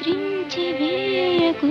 నిద్రించి వేయకు